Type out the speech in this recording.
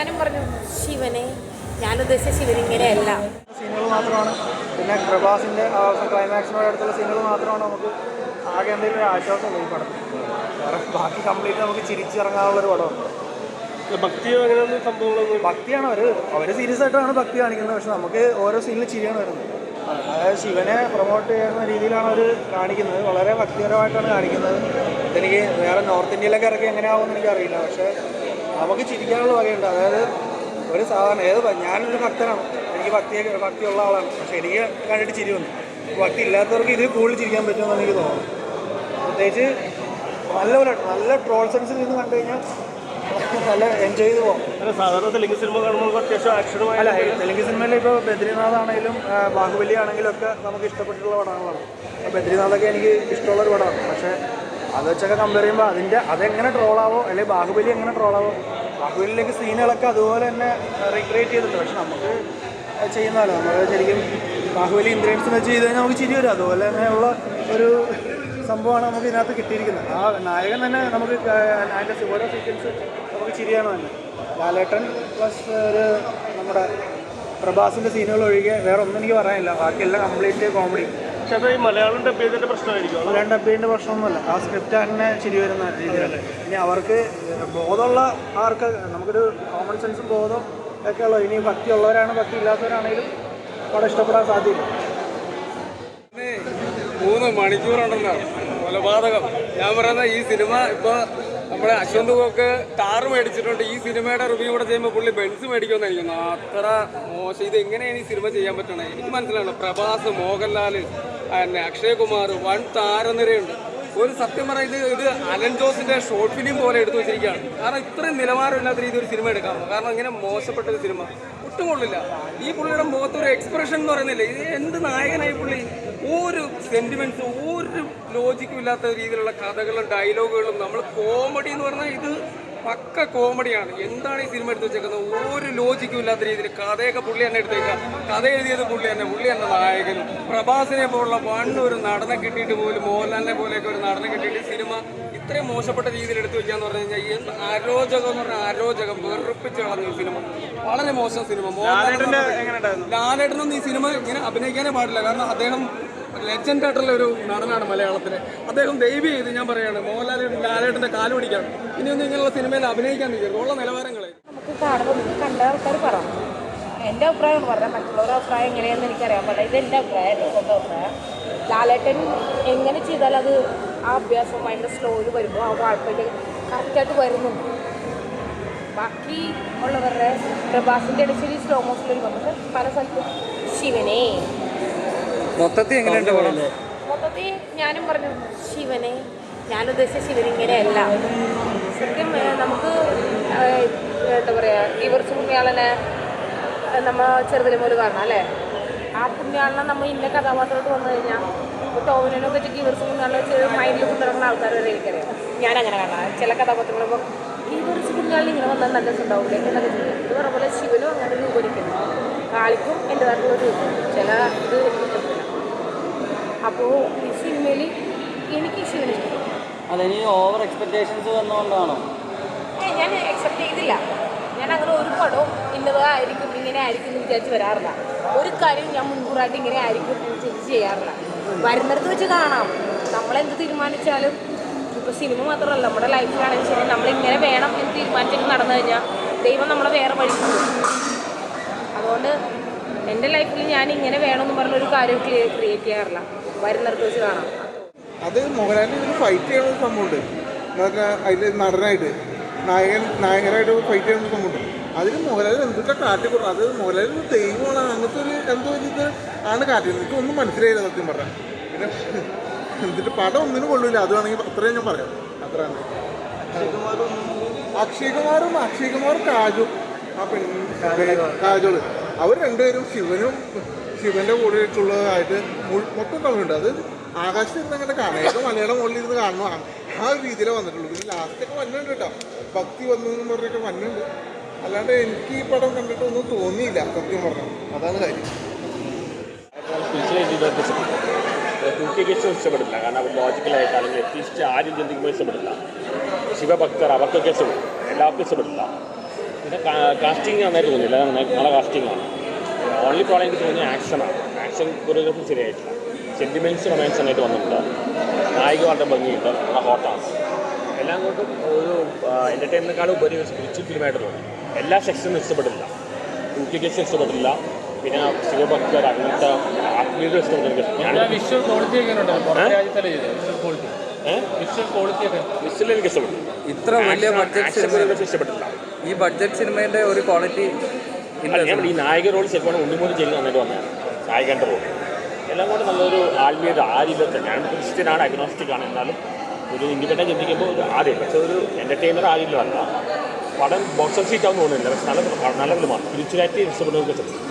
ഞാനും പറഞ്ഞു ശിവനെ ഞാൻ ഉദ്ദേശിച്ച ശിവൻ ഇങ്ങനെയല്ല സീനുകൾ മാത്രമാണ്. പിന്നെ പ്രഭാസിന്റെ അവസാന ക്ലൈമാക്സിനോട് അടുത്തുള്ള സീനുകൾ മാത്രമാണ് നമുക്ക് ആകെ എന്തെങ്കിലും ഒരു ആശ്വാസം ഈ പടം വേറെ ബാക്കി കംപ്ലീറ്റ് നമുക്ക് ചിരിച്ചിറങ്ങാനുള്ള ഒരു പടമാണ് ഭക്തിയോ അങ്ങനെയൊന്നും സംഭവങ്ങളൊന്നും ഭക്തിയാണ് അവർ അവർ സീരിയസ് ആയിട്ടാണ് ഭക്തി കാണിക്കുന്നത്. പക്ഷെ നമുക്ക് ഓരോ സീനിൽ ചിരിയാണ് വരുന്നത്. അതായത് ശിവനെ പ്രൊമോട്ട് ചെയ്യുന്ന രീതിയിലാണ് അവർ കാണിക്കുന്നത്. വളരെ ഭക്തിപരമായിട്ടാണ് കാണിക്കുന്നത്. എനിക്ക് വേറെ നോർത്ത് ഇന്ത്യയിലൊക്കെ ഇറക്കി എങ്ങനെയാവുമെന്ന് എനിക്കറിയില്ല. പക്ഷേ നമുക്ക് ചിരിക്കാനുള്ള വകയുണ്ട്. അതായത് ഒരു സാധാരണ ഏത് ഞാനൊരു ഭക്തനാണ്. എനിക്ക് ഭക്തിയെ ഭക്തിയുള്ള ആളാണ്. പക്ഷെ എനിക്ക് കണ്ടിട്ട് ചിരി വന്നു. ഭക്തി ഇല്ലാത്തവർക്ക് ഇതിൽ കൂടുതൽ ചിരിക്കാൻ പറ്റുമെന്നാണ് എനിക്ക് തോന്നുന്നത്. പ്രത്യേകിച്ച് നല്ല നല്ല ട്രോൾ സെൻസിൽ നിന്ന് കണ്ടു കഴിഞ്ഞാൽ നല്ല എൻജോയ് ചെയ്ത് പോകും അല്ല സാധാരണ തെലുങ്ക് സിനിമ കാണുമ്പോൾ അത്യാവശ്യം ആക്ഷനുമായി അല്ല തെലുങ്ക് സിനിമയിൽ ഇപ്പോൾ ബദ്രിനാഥ് ആണെങ്കിലും ബാഹുബലി ആണെങ്കിലും ഒക്കെ നമുക്ക് ഇഷ്ടപ്പെട്ടിട്ടുള്ള പടങ്ങളാണ്. അപ്പോൾ ബദ്രിനാഥൊക്കെ എനിക്ക് ഇഷ്ടമുള്ള ഒരു പടമാണ്. പക്ഷേ അത് വെച്ചൊക്കെ കമ്പയർ ചെയ്യുമ്പോൾ അതിന്റെ അതെങ്ങനെ ട്രോളാവോ അല്ലെങ്കിൽ ബാഹുബലി എങ്ങനെ ട്രോളാവോ ബാഹുബലിയിലേക്ക് സീനുകളൊക്കെ അതുപോലെ തന്നെ റീക്രിയേറ്റ് ചെയ്തിട്ടുണ്ട്. പക്ഷെ നമുക്ക് ചെയ്യുന്നതല്ല. നമ്മൾ ശരിക്കും ബാഹുബലി ഇന്ദ്രിയൻസിന് വെച്ച് ചെയ്ത് കഴിഞ്ഞാൽ നമുക്ക് ചിരി വരും. അതുപോലെ തന്നെയുള്ള ഒരു സംഭവമാണ് നമുക്ക് ഇതിനകത്ത് കിട്ടിയിരിക്കുന്നത്. ആ നായകൻ തന്നെ നമുക്ക് അതിന്റെ ഓരോ സീക്വൻസ് നമുക്ക് ചിരിയാണ് തന്നെ. ലാലേട്ടൻ പ്ലസ് ഒരു നമ്മുടെ പ്രഭാസിന്റെ സീനുകൾ ഒഴികെ വേറെ ഒന്നും എനിക്ക് പറയാനില്ല. ബാക്കിയെല്ലാം കംപ്ലീറ്റ് കോമഡി ഈ മലയാളം പ്രശ്നമായിരിക്കും മലയാളം പ്രശ്നമൊന്നുമല്ല. ആ സ്ക്രിപ്റ്റ് തന്നെ ശരി വരുന്ന രീതിയിലല്ലേ ഇനി അവർക്ക് ബോധമുള്ള ആർക്ക് നമുക്കൊരു കോമൺ സെൻസും ബോധം ഒക്കെ ഉള്ളത് ഇനി ഭക്തി ഉള്ളവരാണ് ഭക്തി ഇല്ലാത്തവരാണെങ്കിലും അവിടെ ഇഷ്ടപ്പെടാൻ സാധ്യത മൂന്ന് മണിക്കൂറുണ്ടെന്നാണ്. കൊലപാതകം. ഞാൻ പറയുന്ന ഈ സിനിമ ഇപ്പൊ നമ്മുടെ അശ്വന്ത് പോക്ക് കാറ് മേടിച്ചിട്ടുണ്ട്. ഈ സിനിമയുടെ റിവ്യൂ കൂടെ ചെയ്യുമ്പോൾ പുള്ളി ബെൻസ് മേടിക്കുമെന്ന് എനിക്ക്. അത്ര മോശം. ഇത് എങ്ങനെയാണ് ഈ സിനിമ ചെയ്യാൻ പറ്റണേ എനിക്ക് മനസ്സിലാണ് പ്രഭാസ് മോഹൻലാൽ പിന്നെ അക്ഷയ് കുമാർ വൺ താരനിരയുണ്ട്. ഒരു സത്യം പറയുന്നത് ഇത് അലൻ ജോസിന്റെ ഷോർട്ട് ഫിലിം പോലെ എടുത്തു വെച്ചിരിക്കുകയാണ്. കാരണം ഇത്രയും നിലവാരമില്ലാത്ത രീതിയിൽ ഒരു സിനിമ എടുക്കാമോ കാരണം ഇങ്ങനെ മോശപ്പെട്ട ഒരു സിനിമ. ഒട്ടും കൊള്ളില്ല. ഈ പുള്ളിയുടെ മുഖത്ത് ഒരു എക്സ്പ്രഷൻ എന്ന് പറയുന്നില്ല? ഇത് എന്ത് നായകനായി പുള്ളി ഒരു സെന്റിമെന്റ്സും ഒരു ലോജിക്കും ഇല്ലാത്ത രീതിയിലുള്ള കഥകളും ഡയലോഗുകളും നമ്മൾ കോമഡി എന്ന് പറഞ്ഞാൽ ഇത് പക്ക കോമഡിയാണ് എന്താണ് ഈ സിനിമ എടുത്ത് വെച്ചേക്കുന്നത്? ഒരു ലോജിക്കും ഇല്ലാത്ത രീതിയിൽ കഥയൊക്കെ പുള്ളി തന്നെ എടുത്തേക്കുക കഥ എഴുതിയത് പുള്ളി തന്നെ പുള്ളി തന്നെ നായകൻ. പ്രഭാസിനെ പോലുള്ള പണ്ട് ഒരു നടനെ കിട്ടിയിട്ട് പോലും മോഹൻലാലിനെ പോലെയൊക്കെ ഒരു നടനെ കിട്ടിയിട്ട് സിനിമ ഇത്രയും മോശപ്പെട്ട രീതിയിൽ എടുത്തു വെക്കാന്ന് പറഞ്ഞു കഴിഞ്ഞാൽ എന്ത് അരോചകം എന്ന് പറഞ്ഞാൽ അരോചകം വെറുപ്പിച്ച് കളഞ്ഞ സിനിമ വളരെ മോശം സിനിമ മോഹൻലാലിന്റെ ലാലേട്ടനൊന്നും ഈ സിനിമ ഇങ്ങനെ അഭിനയിക്കാനേ പാടില്ല. കാരണം അദ്ദേഹം ലെജൻഡ് ആയിട്ടുള്ള ഒരു നടനാണ് മലയാളത്തിലെ. അദ്ദേഹം ദൈവം ചെയ്ത് ഞാൻ പറയുകയാണ് മോഹൻലാൽ ലാലേട്ടന്റെ കാൽ പിടിക്കാണ് ഇനിയൊന്നും ഇങ്ങനെയുള്ള സിനിമയിൽ അഭിനയിക്കാൻ നിൽക്കരുത് ഉള്ള നിലവാരങ്ങളെ. നമുക്ക് കാണുമ്പോൾ കണ്ട ആൾക്കാർ പറയാം എന്റെ അഭിപ്രായം പറഞ്ഞാൽ മറ്റുള്ളവരുടെ അഭിപ്രായം എങ്ങനെയാണെന്ന് എനിക്കറിയാൻ പാടില്ല. ഇത് എന്റെ അഭിപ്രായം എന്റെ സ്വന്തം അഭിപ്രായം. ലാലേട്ടൻ എങ്ങനെ ചെയ്താൽ അത് ആ അഭ്യാസം അതിന്റെ സ്ലോയിൽ വരുമ്പോൾ ആ കുഴപ്പമില്ല കറക്റ്റായിട്ട് വരുന്നു. ബാക്കി ഉള്ളവരുടെ പ്രഭാസിന്റെ ഇടയ്ക്ക് സ്ലോ മോഷനിൽ വരുമ്പോൾ പല സ്ഥലത്തും ശിവനെ മൊത്തത്തിൽ എങ്ങനെയുണ്ട് പടം? മൊത്തത്തിൽ ഞാനും പറഞ്ഞു ശിവനെ ഞാൻ ഉദ്ദേശിച്ച ശിവൻ ഇങ്ങനെയല്ല ശരിക്കും നമുക്ക് എന്താ പറയുക ഈ കുറച്ച് പുണ്യാളനെ നമ്മൾ നമ്മ ചെറുതിലെ മുതൽ കാണണം അല്ലേ? ആ പുണ്യാളനെ നമ്മൾ ഇന്ന കഥാപാത്രമായിട്ട് വന്നു കഴിഞ്ഞാൽ ഇപ്പോൾ ടോവിനോ ഈ ഗീവർസ് പുണ്യാളനെ വെച്ച് മൈൻഡിൽ കൊണ്ടിറങ്ങുന്ന ആൾക്കാർ വരെ എനിക്കറിയാം. ഞാൻ അങ്ങനെ കാണാം. ചില കഥാപാത്രങ്ങൾ ഇപ്പോൾ ഈ കുറച്ച് പുണ്യാളിന് ഇങ്ങനെ വന്നാൽ നല്ല രസമുണ്ടാവില്ലേ എന്നൊക്കെ ഇത് പറഞ്ഞ പോലെ ശിവനും അങ്ങനെ രൂപരിക്കുന്നു കാളിക്കും എന്റെതായിട്ടുള്ള രൂപം. ചില ഇത് അപ്പോൾ ഈ സിനിമയിൽ എനിക്ക് ശിവനെ ഇഷ്ടപ്പെട്ടു അതിന് ഓവർ എക്സ്പെക്ടേഷൻസ് വന്നുകൊണ്ടാണോ ഞാൻ എക്സെപ്റ്റ് ചെയ്തില്ല. ഞാൻ അങ്ങനെ ഒരു പടവും ഇന്നതായിരിക്കും ഇങ്ങനെ ആയിരിക്കും എന്ന് വിചാരിച്ച് വരാറില്ല. ഒരു കാര്യം ഞാൻ മുൻകൂറായിട്ട് ഇങ്ങനെ ആയിരിക്കും എന്ന് ചിന്തിച്ച് ചെയ്യാറില്ല. വരുന്നിടത്ത് വെച്ച് കാണാം. നമ്മളെന്ത് തീരുമാനിച്ചാലും ഇപ്പോൾ സിനിമ മാത്രമല്ല നമ്മുടെ ലൈഫിലാണെങ്കിൽ ശരി നമ്മൾ ഇങ്ങനെ വേണം എന്ന് തീരുമാനിച്ചിട്ട് നടന്നു കഴിഞ്ഞാൽ ദൈവം നമ്മളെ വേറെ വഴി. അതുകൊണ്ട് എന്റെ ലൈഫിൽ ഞാൻ ഇങ്ങനെ വേണമെന്ന് പറഞ്ഞ ഒരു കാര്യം ക്രിയേറ്റ് ചെയ്യാറില്ല. വരുന്നിടത്ത് വെച്ച് കാണാം. അത് മോഹൻലാലിന് ഒരു ഫൈറ്റ് ചെയ്യണ ഒരു സംഭവമുണ്ട്. അതിൽ നടനായിട്ട് നായകൻ നായകനായിട്ട് ഫൈറ്റ് ചെയ്യാനുള്ള സംഭവമുണ്ട്. അതിന് മോഹൻലാലിൽ എന്തൊക്കെ കാട്ടിക്കൊടുക്കും? അത് മോഹൻലാലിന് ദൈവമാണ്. അങ്ങനത്തെ ഒരു എന്തോ ഒരു ഇത് ആണ് കാട്ടിയത്. എനിക്ക് ഒന്നും മനസ്സിലായില്ല സത്യം പറഞ്ഞാൽ പിന്നെ എന്നിട്ട് പടം ഒന്നിനും കൊള്ളില്ല അത് വേണമെങ്കിൽ അത്രയും ഞാൻ പറയാം. അത്ര അക്ഷയ് കുമാറും അക്ഷയ് കുമാറും കാജു. ആ പെൺ കാജോൾ അവർ രണ്ടുപേരും ശിവനും ശിവന്റെ കൂടെ ആയിട്ടുള്ളതായിട്ട് മുഴു- മൊത്തം തമ്മിലുണ്ട് അത് ആകാശത്ത് ഇരുന്ന് അങ്ങനെ കാണാം. ഏതോ മലയാളം മുകളിൽ ഇരുന്ന് കാണുന്നു ആ- ഒരു രീതിയിലേ വന്നിട്ടുള്ളൂ. പിന്നെ ലാസ്റ്റൊക്കെ വന്നുണ്ട് കേട്ടോ. ഭക്തി വന്നു എന്ന് പറഞ്ഞൊക്കെ വന്നുണ്ട്. അല്ലാണ്ട് എനിക്ക് ഈ പടം കണ്ടിട്ടൊന്നും തോന്നിയില്ല സത്യം പറഞ്ഞു. അതാണ് കാര്യം. ഇഷ്ടപ്പെടില്ല കാരണം അവർ ലോജിക്കലായിട്ട് അല്ലെങ്കിൽ ആരും ചിന്തിക്കുമ്പോൾ ഇഷ്ടപ്പെടില്ല. ശിവഭക്തർ അവർക്കൊക്കെ ഇഷ്ടപ്പെടും. എല്ലാവർക്കും ഇഷ്ടപ്പെടില്ല. പിന്നെ കാസ്റ്റിംഗ് നന്നായിട്ട് തോന്നിയില്ല. നല്ല കാസ്റ്റിംഗ് ആണ് ഓൺലി പ്രോബ്ലം എനിക്ക് തോന്നിയ ആക്ഷനാണ് ആക്ഷൻ കൊറിയോഗ്രഫി ശരിയായിട്ടില്ല. സെന്റിമെന്റ്സ് റൊമാൻസ് നന്നായിട്ട് വന്നിട്ടുണ്ട്. നായിക വളരെ ഭംഗിയുണ്ട്. നല്ല ഹോട്ടാണ് എല്ലാം കൊണ്ടും ഒരു എന്റർടൈൻമെന്റിനേക്കാളും ഉപരി ഒരു സ്പിരിച്വൽ ഫിലിമായിട്ട് തോന്നി. എല്ലാ സെക്ഷനും ഇഷ്ടപ്പെട്ടില്ല ഡ്യൂപ്ലിക്കേഷൻ ഇഷ്ടപ്പെട്ടില്ല. പിന്നെ ശിവഭക്തർ അങ്ങനത്തെ ആത്മീയത ഇഷ്ടപ്പെട്ടു ഞാൻ വിഷ്വൽ എനിക്ക് ഇഷ്ടപ്പെട്ടു. ഇത്ര വലിയ ഇഷ്ടപ്പെട്ടില്ല ഈ ബഡ്ജറ്റ് സിനിമയുടെ ഒരു ക്വാളിറ്റി ഈ നായക റോൾ ശരിക്കും ഉണ്ണിമൂലം ചെയ്ത് നന്നായിട്ട് വന്നതാണ്. നായകന്റെ റോൾ എല്ലാം കൂടെ നല്ലൊരു ആത്മീയത ആരില്ലത്തെ ഞാൻ ക്രിസ്ത്യനാണ് അഗ്നോസ്റ്റിക് ആണ്. എന്നാലും ഒരു ഇൻഡിപെൻഡന്റ് ചിന്തിക്കുമ്പോൾ ഒരു ആദ്യം പക്ഷേ ഒരു എന്റർടൈനർ ആരില്ല പടം ബോക്സ് ഓഫീസ് ആവുന്ന തോന്നുന്നില്ല. പക്ഷെ നല്ല നല്ല ഫിലിമാണ് സ്പിരിച്വാലിറ്റി ഇഷ്ടപ്പെടുന്നവർക്ക് ഇഷ്ടപ്പെടും.